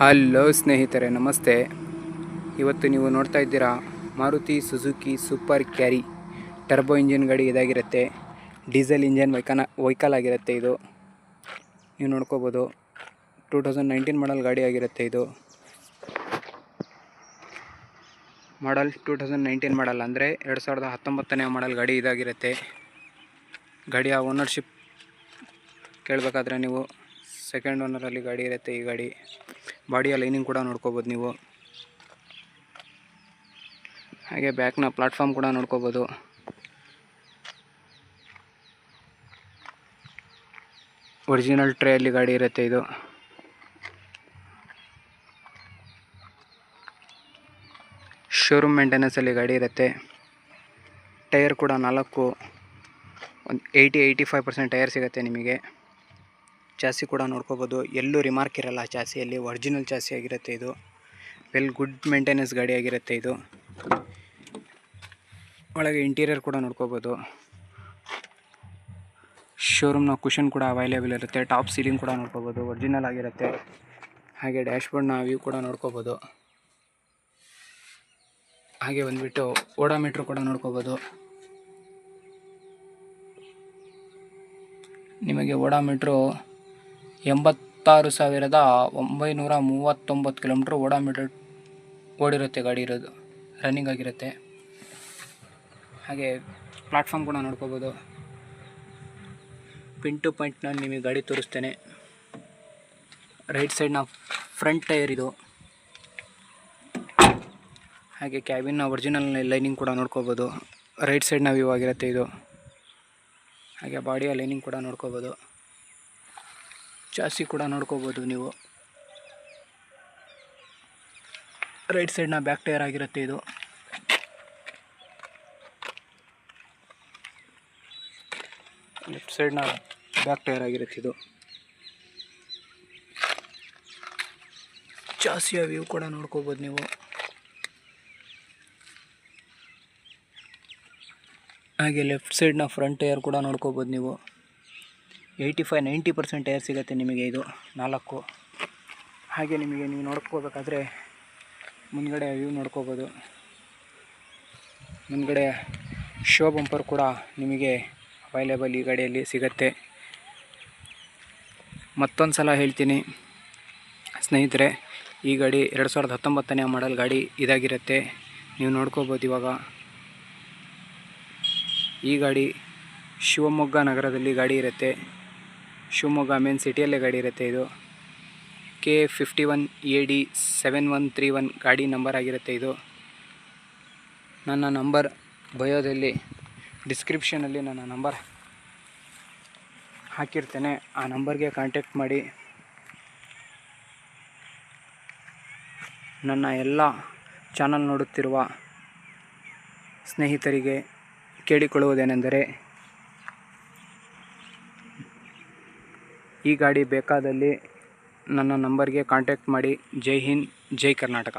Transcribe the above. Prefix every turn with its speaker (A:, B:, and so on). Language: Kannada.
A: ಹಲೋ ಸ್ನೇಹಿತರೆ, ನಮಸ್ತೆ. ಇವತ್ತು ನೀವು ನೋಡ್ತಾ ಇದ್ದೀರಾ Maruti Suzuki super carry. Turbo engine ಗಾಡಿ ಇದಾಗಿರುತ್ತೆ. ಡೀಸೆಲ್ ಇಂಜಿನ್ ವೈಕನ, ವೈಕಲ್ ಆಗಿರುತ್ತೆ ಇದು. ನೀವು ನೋಡ್ಕೋಬೋದು. ಟೂ ತೌಸಂಡ್ ನೈನ್ಟೀನ್ ಮಾಡಲ್ ಗಾಡಿ ಆಗಿರುತ್ತೆ ಇದು. Model two thousand nineteen model ಅಂದರೆ ಎರಡು ಸಾವಿರದ ಹತ್ತೊಂಬತ್ತನೇ ಮಾಡಲ್ ಗಾಡಿ ಇದಾಗಿರುತ್ತೆ. ಗಾಡಿಯ ಓನರ್ಶಿಪ್ ಕೇಳಬೇಕಾದ್ರೆ ನೀವು ಸೆಕೆಂಡ್ ಓನರಲ್ಲಿ ಗಾಡಿ ಇರುತ್ತೆ ಈ ಗಾಡಿ. ಬಾಡಿಯ ಲೈನಿಂಗ್ ಕೂಡ ನೋಡ್ಕೋಬೋದು ನೀವು. ಹಾಗೆ ಬ್ಯಾಕ್ನ ಪ್ಲಾಟ್ಫಾರ್ಮ್ ಕೂಡ ನೋಡ್ಕೋಬೋದು. ಒರಿಜಿನಲ್ ಟ್ರೇಯಲ್ಲಿ ಗಾಡಿ ಇರುತ್ತೆ ಇದು. ಶೋರೂಮ್ ಮೇಂಟೆನೆನ್ಸಲ್ಲಿ ಗಾಡಿ ಇರುತ್ತೆ. ಟೈರ್ ಕೂಡ ನಾಲ್ಕು, ಒಂದು eighty eighty five percent tyre ಸಿಗುತ್ತೆ ನಿಮಗೆ. ಚಾಸಿ ಕೂಡ ನೋಡ್ಕೋಬೋದು. ಎಲ್ಲೂ ರಿಮಾರ್ಕ್ ಇರಲ್ಲ ಚಾಸಿಯಲ್ಲಿ. ಒರಿಜಿನಲ್ ಚಾಸಿ ಆಗಿರುತ್ತೆ ಇದು. ವೆಲ್ ಗುಡ್ ಮೇಂಟೆನೆನ್ಸ್ ಗಾಡಿ ಆಗಿರುತ್ತೆ ಇದು. ಒಳಗೆ ಇಂಟೀರಿಯರ್ ಕೂಡ ನೋಡ್ಕೋಬೋದು. ಶೋರೂಮ್ನ ಕುಷನ್ ಕೂಡ ಅವೈಲೇಬಲ್ ಇರುತ್ತೆ. ಟಾಪ್ ಸೀಲಿಂಗ್ ಕೂಡ ನೋಡ್ಕೋಬೋದು. ಒರಿಜಿನಲ್ ಆಗಿರುತ್ತೆ. ಹಾಗೆ ಡ್ಯಾಶ್ಬೋರ್ಡ್ನ ವ್ಯೂ ಕೂಡ ನೋಡ್ಕೋಬೋದು. ಹಾಗೆ ಬಂದುಬಿಟ್ಟು ಓಡೋಮೀಟ್ರ್ ಕೂಡ ನೋಡ್ಕೋಬೋದು. ನಿಮಗೆ ಓಡೋಮೀಟ್ರು ಎಂಬತ್ತಾರು ಸಾವಿರದ ಒಂಬೈನೂರ ಮೂವತ್ತೊಂಬತ್ತು ಕಿಲೋಮೀಟ್ರ್ ಓಡೋಮೀಟರ್ ಓಡಿರುತ್ತೆ ಗಾಡಿ ಇರೋದು ರನ್ನಿಂಗ್ ಆಗಿರುತ್ತೆ. ಹಾಗೆ ಪ್ಲಾಟ್ಫಾರ್ಮ್ ಕೂಡ ನೋಡ್ಕೋಬೋದು. ಪಿನ್ ಟು ಪಾಯಿಂಟ್ ನಾನು ನಿಮಗೆ ಗಾಡಿ ತೋರಿಸ್ತೇನೆ. ರೈಟ್ ಸೈಡ್ನ ಫ್ರಂಟ್ ಟೈರ್ ಇದು. ಹಾಗೆ ಕ್ಯಾಬಿನ್ನ ಒರಿಜಿನಲ್ ಲೈನಿಂಗ್ ಕೂಡ ನೋಡ್ಕೋಬೋದು. ರೈಟ್ ಸೈಡ್ನ ವ್ಯೂ ಆಗಿರುತ್ತೆ ಇದು. ಹಾಗೆ ಬಾಡಿಯ ಲೈನಿಂಗ್ ಕೂಡ ನೋಡ್ಕೋಬೋದು. ಚಾಸಿ ಕೂಡ ನೋಡ್ಕೋಬೋದು ನೀವು. ರೈಟ್ ಸೈಡ್ನ ಬ್ಯಾಕ್ ಟೈರ್ ಆಗಿರುತ್ತೆ ಇದು. ಲೆಫ್ಟ್ ಸೈಡ್ನ ಬ್ಯಾಕ್ ಟೈರ್ ಆಗಿರುತ್ತೆ ಇದು. ಜಾಸ್ತಿಯ ವ್ಯೂ ಕೂಡ ನೋಡ್ಕೋಬೋದು ನೀವು. ಹಾಗೆ ಲೆಫ್ಟ್ ಸೈಡ್ನ ಫ್ರಂಟ್ ಟೈರ್ ಕೂಡ ನೋಡ್ಕೋಬೋದು ನೀವು. Eighty five ninety percent tyre ಸಿಗುತ್ತೆ ನಿಮಗೆ ಇದು ನಾಲ್ಕು. ಹಾಗೆ ನಿಮಗೆ ನೀವು ನೋಡ್ಕೋಬೇಕಾದ್ರೆ ಮುಂದ್ಗಡೆ ವ್ಯೂ ನೋಡ್ಕೋಬೋದು. ಮುಂದ್ಗಡೆ ಶೋ ಬಂಪರ್ ಕೂಡ ನಿಮಗೆ ಅವೈಲೇಬಲ್ ಈ ಗಾಡಿಯಲ್ಲಿ ಸಿಗುತ್ತೆ. ಮತ್ತೊಂದು ಸಲ ಹೇಳ್ತೀನಿ, ಸ್ನೇಹಿತರೆ, ಈ ಗಾಡಿ ಎರಡು ಸಾವಿರದ ಹತ್ತೊಂಬತ್ತನೇ ಮಾಡಲ್ ಗಾಡಿ ಇದಾಗಿರುತ್ತೆ. ನೀವು ನೋಡ್ಕೋಬೋದು ಇವಾಗ. ಈ ಗಾಡಿ ಶಿವಮೊಗ್ಗ ನಗರದಲ್ಲಿ ಗಾಡಿ ಇರುತ್ತೆ. ಶಿವಮೊಗ್ಗ ಮೇನ್ ಸಿಟಿಯಲ್ಲೇ ಗಾಡಿ ಇರುತ್ತೆ ಇದು. K fifty one A D seven one three one ಗಾಡಿ ನಂಬರ್ ಆಗಿರುತ್ತೆ ಇದು. ನನ್ನ ನಂಬರ್ ಬಯೋದಲ್ಲಿ ಡಿಸ್ಕ್ರಿಪ್ಷನಲ್ಲಿ ನನ್ನ ನಂಬರ್ ಹಾಕಿರ್ತೇನೆ. ಆ ನಂಬರ್ಗೆ ಕಾಂಟ್ಯಾಕ್ಟ್ ಮಾಡಿ. ನನ್ನ ಎಲ್ಲ ಚಾನಲ್ ನೋಡುತ್ತಿರುವ ಸ್ನೇಹಿತರಿಗೆ ಕೇಳಿಕೊಳ್ಳುವುದೇನೆಂದರೆ ಈ ಗಾಡಿ ಬೇಕಾದಲ್ಲಿ ನನ್ನ ನಂಬರ್ಗೆ ಕಾಂಟ್ಯಾಕ್ಟ್ ಮಾಡಿ. ಜೈ ಹಿಂದ್ ಜೈ ಕರ್ನಾಟಕ.